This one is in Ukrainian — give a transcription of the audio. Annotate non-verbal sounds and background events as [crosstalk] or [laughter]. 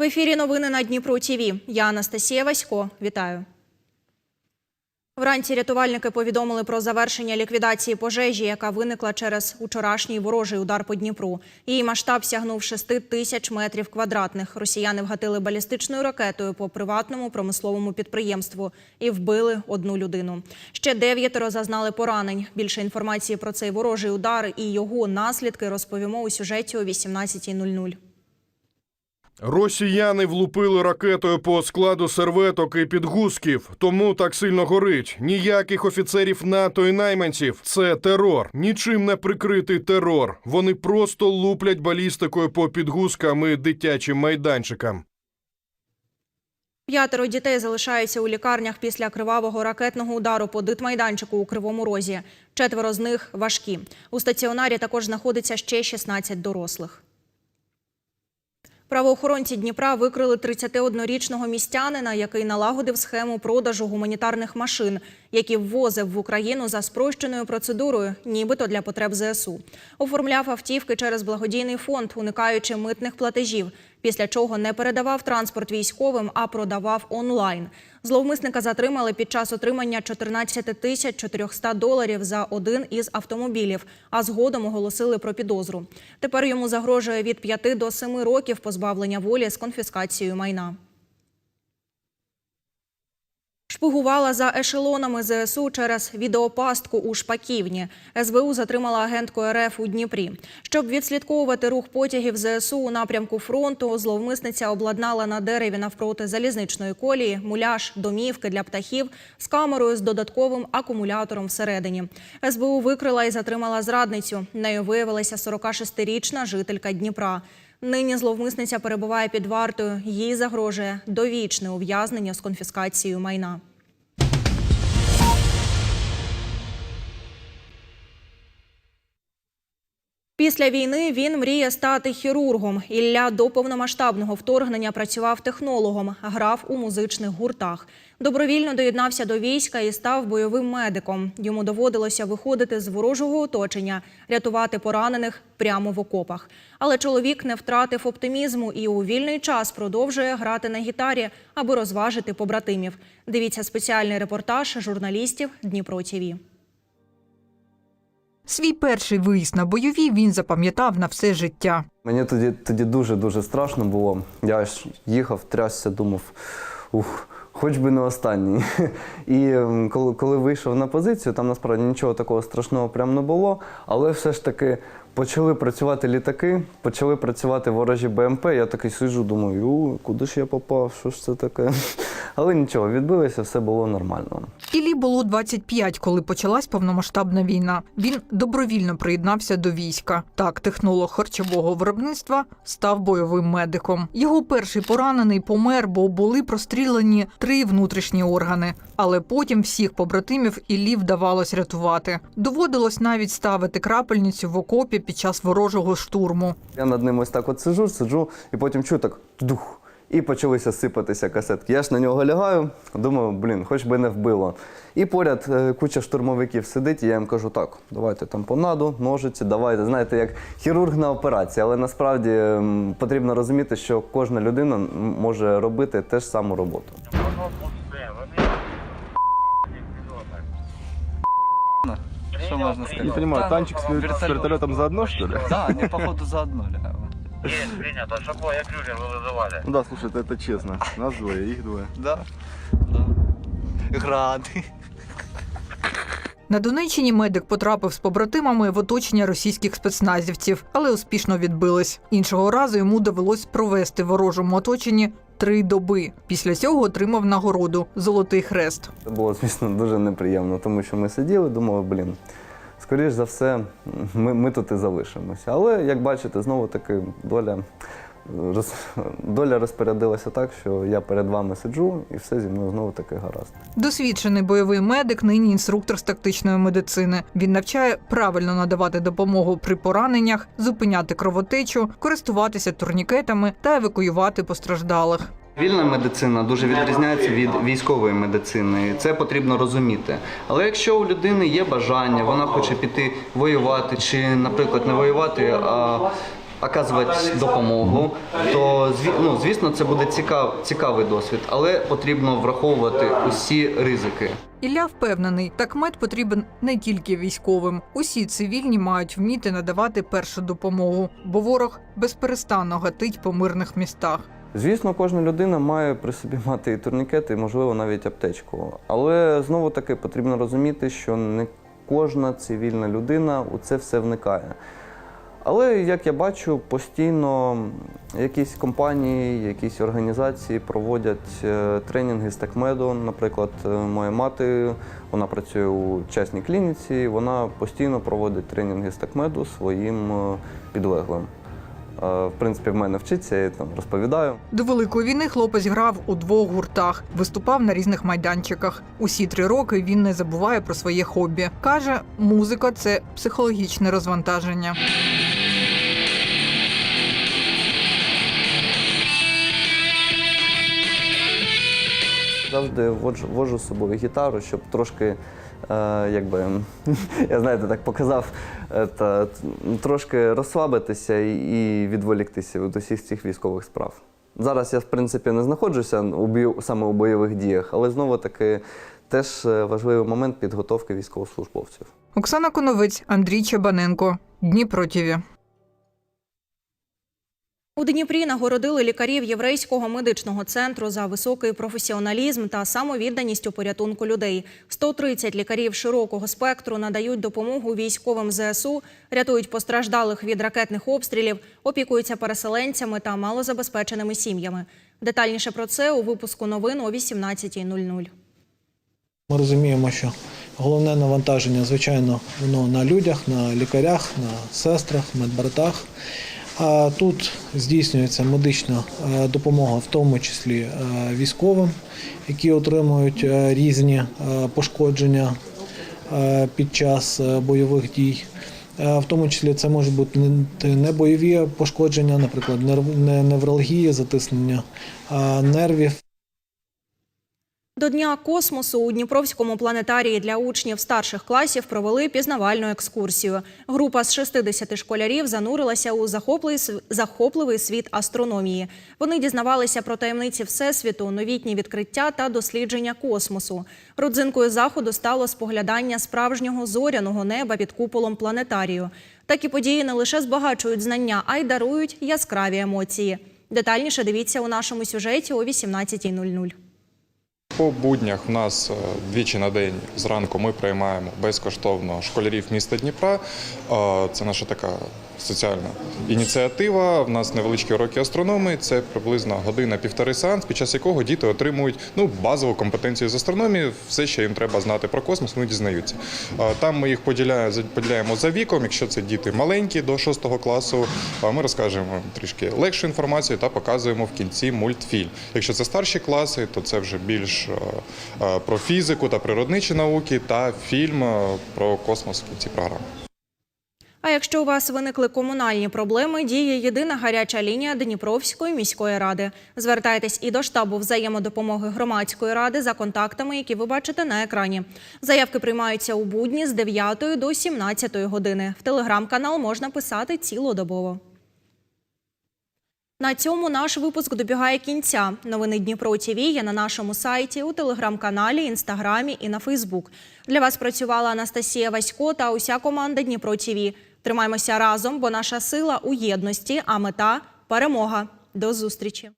В ефірі новини на Дніпро ТІВІ. Я Анастасія Васько. Вітаю. Вранці рятувальники повідомили про завершення ліквідації пожежі, яка виникла через учорашній ворожий удар по Дніпру. Її масштаб сягнув 6 тисяч метрів квадратних. Росіяни вгатили балістичною ракетою по приватному промисловому підприємству і вбили одну людину. Ще дев'ятеро зазнали поранень. Більше інформації про цей ворожий удар і його наслідки розповімо у сюжеті о 18.00. Росіяни влупили ракетою по складу серветок і підгузків, тому так сильно горить. Ніяких офіцерів НАТО і найманців. Це терор. Нічим не прикритий терор. Вони просто луплять балістикою по підгузкам і дитячим майданчикам. П'ятеро дітей залишаються у лікарнях після кривавого ракетного удару по дитмайданчику у Кривому Розі. Четверо з них важкі. У стаціонарі також знаходиться ще 16 дорослих. Правоохоронці Дніпра викрили 31-річного містянина, який налагодив схему продажу гуманітарних машин, які ввозив в Україну за спрощеною процедурою, нібито для потреб ЗСУ. Оформляв автівки через благодійний фонд, уникаючи митних платежів, після чого не передавав транспорт військовим, а продавав онлайн. Зловмисника затримали під час отримання 14 тисяч 400 доларів за один із автомобілів, а згодом оголосили про підозру. Тепер йому загрожує від 5 до 7 років позбавлення волі з конфіскацією майна. Шпигувала за ешелонами ЗСУ через відеопастку у Шпаківні. СБУ затримала агентку РФ у Дніпрі. Щоб відслідковувати рух потягів ЗСУ у напрямку фронту, зловмисниця обладнала на дереві навпроти залізничної колії муляж домівки для птахів з камерою з додатковим акумулятором всередині. СБУ викрила і затримала зрадницю. Нею виявилася 46-річна жителька Дніпра. Нині зловмисниця перебуває під вартою. Їй загрожує довічне ув'язнення з конфіскацією майна. Після війни він мріє стати хірургом. Ілля до повномасштабного вторгнення працював технологом, грав у музичних гуртах. Добровільно доєднався до війська і став бойовим медиком. Йому доводилося виходити з ворожого оточення, рятувати поранених прямо в окопах. Але чоловік не втратив оптимізму і у вільний час продовжує грати на гітарі, аби розважити побратимів. Дивіться спеціальний репортаж журналістів Дніпро ТІВІ. Свій перший виїзд на бойові він запам'ятав на все життя. Мені тоді, тоді дуже-дуже страшно було. Я ж їхав, трясся, думав, ух, хоч би не останній. [laughs] І коли, коли вийшов на позицію, там насправді нічого такого страшного прям не було, але все ж таки почали працювати літаки, почали працювати ворожі БМП. Я такий сиджу, думаю, куди ж я попав, що ж це таке? [laughs] Але нічого, відбилося, все було нормально. Іллі було 25, коли почалась повномасштабна війна. Він добровільно приєднався до війська. Так, технолог харчового виробництва став бойовим медиком. Його перший поранений помер, бо були прострілені три внутрішні органи. Але потім всіх побратимів Іллі вдавалось рятувати. Доводилось навіть ставити крапельницю в окопі під час ворожого штурму. Я над ним ось так от сиджу, сиджу, і потім чую так дух. І почалися сипатися касетки. Я ж на нього лягаю, думаю, блін, хоч би не вбило. І поряд е, куча штурмовиків сидить, і я їм кажу, так, давайте там понаду, ножиці, давайте. Знаєте, як хірург на операції, але насправді потрібно розуміти, що кожна людина може робити те ж саму роботу. Что можно сказать? Не понимаю, танчик с, вер- с вертолет. вертолетом заодно, что ли? Да, они походу заодно лягают. Есть, принято. Шабо, я крюлер, вы вызывали. Ну да, слушай, это, это честно. Нас двое, их двое. Да? Да. Грады. На Донеччині медик потрапив з побратимами в оточення російських спецназівців, але успішно відбились. Іншого разу йому довелось провести в ворожому оточенні три доби. Після цього отримав нагороду Золотий хрест. Це було, звісно, дуже неприємно, тому що ми сиділи, думали, блін, скоріш за все, ми, ми тут і залишимося. Але, як бачите, знову таки доля, роз, доля розпорядилася так, що я перед вами сиджу і все зі мною знову таки гаразд. Досвідчений бойовий медик, нині інструктор з тактичної медицини. Він навчає правильно надавати допомогу при пораненнях, зупиняти кровотечу, користуватися турнікетами та евакуювати постраждалих. Вільна медицина дуже відрізняється від військової медицини. Це потрібно розуміти. Але якщо у людини є бажання, вона хоче піти воювати, чи, наприклад, не воювати, а оказувати допомогу, то ну, звісно, це буде цікав, цікавий досвід, але потрібно враховувати усі ризики. Ілля впевнений, такмет потрібен не тільки військовим. Усі цивільні мають вміти надавати першу допомогу, бо ворог безперестанно гатить по мирних містах. Звісно, кожна людина має при собі [laughs] мати і турнікети, і, можливо, навіть аптечку. Але знову таки потрібно розуміти, що не кожна цивільна людина у це все вникає. Але як я бачу, постійно якісь компанії, якісь організації проводять е, тренінги з такмеду. Наприклад, е, моя мати вона працює у частній клініці, вона постійно проводить тренінги з такмеду своїм е, підлеглим. В принципі, в мене вчиться, я там розповідаю. До великої війни хлопець грав у двох гуртах, виступав на різних майданчиках. Усі три роки він не забуває про своє хобі. каже, музика це психологічне розвантаження. Завжди вожу з собою гітару, щоб трошки, якби, [laughs] я знаєте, так показав, е, та, трошки розслабитися і, відволіктися від усіх цих військових справ. Зараз я, в принципі, не знаходжуся у саме у бойових діях, але знову таки теж е, важливий момент підготовки військовослужбовців. Оксана Коновець, Андрій Чебаненко. Дніпро. У Дніпрі нагородили лікарів єврейського медичного центру за високий професіоналізм та самовідданість у порятунку людей. 130 лікарів широкого спектру надають допомогу військовим ЗСУ, рятують постраждалих від ракетних обстрілів, опікуються переселенцями та малозабезпеченими сім'ями. Детальніше про це у випуску новин о 18.00. Ми розуміємо, що головне навантаження, звичайно, воно на людях, на лікарях, на сестрах, медбратах. Тут здійснюється медична е, допомога, в тому числі е, військовим, які отримують е, різні пошкодження під час бойових дій. В тому числі це можуть бути не- бойові пошкодження, наприклад, невралгія, затиснення нервів. До Дня космосу у Дніпровському планетарії для учнів старших класів провели пізнавальну екскурсію. Група з 60 школярів занурилася у захопливий, світ астрономії. Вони дізнавалися про таємниці Всесвіту, новітні відкриття та дослідження космосу. Родзинкою заходу стало споглядання справжнього зоряного неба під куполом планетарію. Такі події не лише збагачують знання, а й дарують яскраві емоції. Детальніше дивіться у нашому сюжеті о 18.00. По буднях в нас е, двічі на день зранку ми приймаємо безкоштовно школярів міста Дніпра. Е, Це наша така соціальна ініціатива. В нас невеличкі уроки астрономії. Це приблизно година-півтори сеанс, під час якого діти отримують ну, базову компетенцію з астрономії. Все, що їм треба знати про космос, вони дізнаються. Е, Там ми їх поділяємо, за віком. Якщо це діти маленькі до 6 класу, ми розкажемо трішки легшу інформацію та показуємо в кінці мультфільм. Якщо це старші класи, то це вже більш про фізику та природничі науки, та фільм е, про космос в кінці програми. А якщо у вас виникли комунальні проблеми, діє єдина гаряча лінія Дніпровської міської ради. Звертайтесь і до штабу взаємодопомоги громадської ради за контактами, які ви бачите на екрані. Заявки приймаються у будні з 9 до 17 години. В телеграм-канал можна писати цілодобово. На цьому наш випуск добігає кінця. Новини Дніпро ТІВІ є на нашому сайті, у телеграм-каналі, інстаграмі і на Фейсбук. Для вас працювала Анастасія Васько та уся команда Дніпро ТІВІ. Тримаймося разом, бо наша сила у єдності, а мета перемога. До зустрічі.